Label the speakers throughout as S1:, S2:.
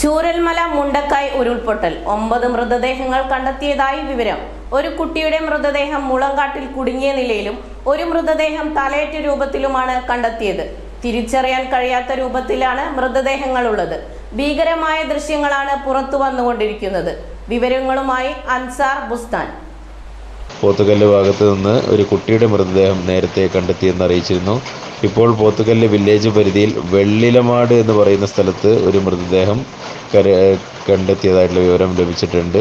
S1: ചൂരൽമല മുണ്ടക്കായ് ഉരുൾപൊട്ടൽ. ഒമ്പത് മൃതദേഹങ്ങൾ കണ്ടെത്തിയതായി വിവരം. ഒരു കുട്ടിയുടെ മൃതദേഹം മുളങ്കാട്ടിൽ കുടുങ്ങിയ നിലയിലും ഒരു മൃതദേഹം തലയേറ്റ രൂപത്തിലുമാണ് കണ്ടെത്തിയത്. തിരിച്ചറിയാൻ കഴിയാത്ത രൂപത്തിലാണ് മൃതദേഹങ്ങളുള്ളത്. ഭീകരമായ ദൃശ്യങ്ങളാണ് പുറത്തു വന്നുകൊണ്ടിരിക്കുന്നത്. വിവരങ്ങളുമായി അൻസാർ ബുസ്താൻ.
S2: പോത്തുകല്ല് ഭാഗത്ത് നിന്ന് ഒരു കുട്ടിയുടെ മൃതദേഹം നേരത്തെ കണ്ടെത്തിയെന്ന് അറിയിച്ചിരുന്നു. ഇപ്പോൾ പോത്തുകല്ല് വില്ലേജ് പരിധിയിൽ വെള്ളിലമാട് എന്ന് പറയുന്ന സ്ഥലത്ത് ഒരു മൃതദേഹം കര കണ്ടെത്തിയതായിട്ടുള്ള വിവരം ലഭിച്ചിട്ടുണ്ട്.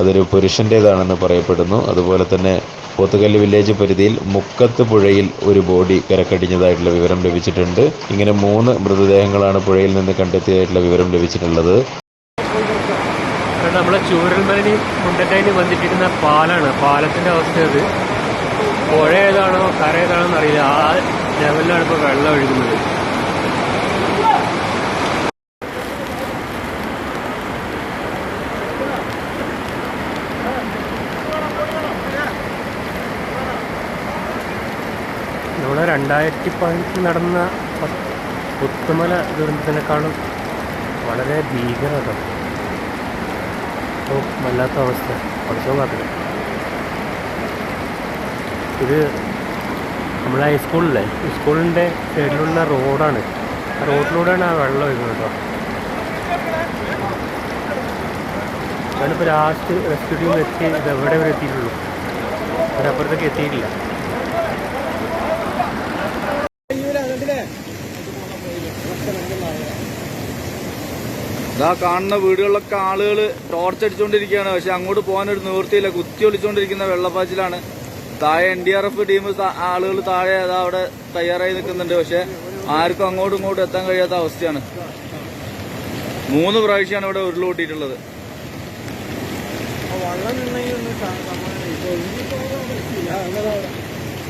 S2: അതൊരു പുരുഷന്റേതാണെന്ന് പറയപ്പെടുന്നു. അതുപോലെ തന്നെ പോത്തുകല്ല് വില്ലേജ് പരിധിയിൽ മുക്കത്ത് പുഴയിൽ ഒരു ബോഡി കരക്കടിഞ്ഞതായിട്ടുള്ള വിവരം ലഭിച്ചിട്ടുണ്ട്. ഇങ്ങനെ മൂന്ന് മൃതദേഹങ്ങളാണ് പുഴയിൽ നിന്ന് കണ്ടെത്തിയതായിട്ടുള്ള വിവരം ലഭിച്ചിട്ടുള്ളത്.
S3: നമ്മളെ ചൂരൽമലി മുണ്ടക്കൈന് വന്നിട്ടിരിക്കുന്ന പാലാണ് പാലത്തിന്റെ അവസ്ഥ അത് പുഴ ഏതാണോ കര ഏതാണോ എന്നറിയില്ല. ആ ലെവലിലാണ് ഇപ്പോൾ വെള്ളം ഒഴുകുന്നത്. നമ്മുടെ രണ്ടായിരത്തി പതിനെട്ടിൽ നടന്ന പുത്തുമല ദുരന്തത്തിനേക്കാളും വളരെ ഭീകരത. വല്ലാത്ത അവസ്ഥ. പഠിച്ചോ കാത്തില്ല ഇത് നമ്മളെ ഹൈസ്കൂളിലെ സ്കൂളിന്റെ സൈഡിലുള്ള റോഡാണ് റോഡിലൂടെയാണ് ആ വെള്ളം ഒഴുകുന്നത് കേട്ടോ ഞാനിപ്പോൾ ലാസ്റ്റ് റെസ്ക്യൂ എത്തി ഇത് എവിടെ വരെ എത്തിയിട്ടുള്ളൂ? അതിനപ്പുറത്തേക്ക് എത്തിയിട്ടില്ല.
S4: ഇതാ കാണുന്ന വീടുകളിലൊക്കെ ആളുകൾ ടോർച്ച് അടിച്ചുകൊണ്ടിരിക്കുകയാണ് പക്ഷെ അങ്ങോട്ട് പോകാനൊരു നിവൃത്തിയില്ല. കുത്തി ഒളിച്ചുകൊണ്ടിരിക്കുന്ന വെള്ളപ്പാച്ചിലാണ്. താഴെ N D R F team ആളുകൾ താഴെ അതാ അവിടെ തയ്യാറായി നിൽക്കുന്നുണ്ട്. പക്ഷെ ആർക്കും അങ്ങോട്ടും ഇങ്ങോട്ടും എത്താൻ കഴിയാത്ത അവസ്ഥയാണ്. മൂന്ന് പ്രാവശ്യമാണ് ഇവിടെ ഉരുളുകൂട്ടിയിട്ടുള്ളത്
S5: വള്ളം വെള്ളം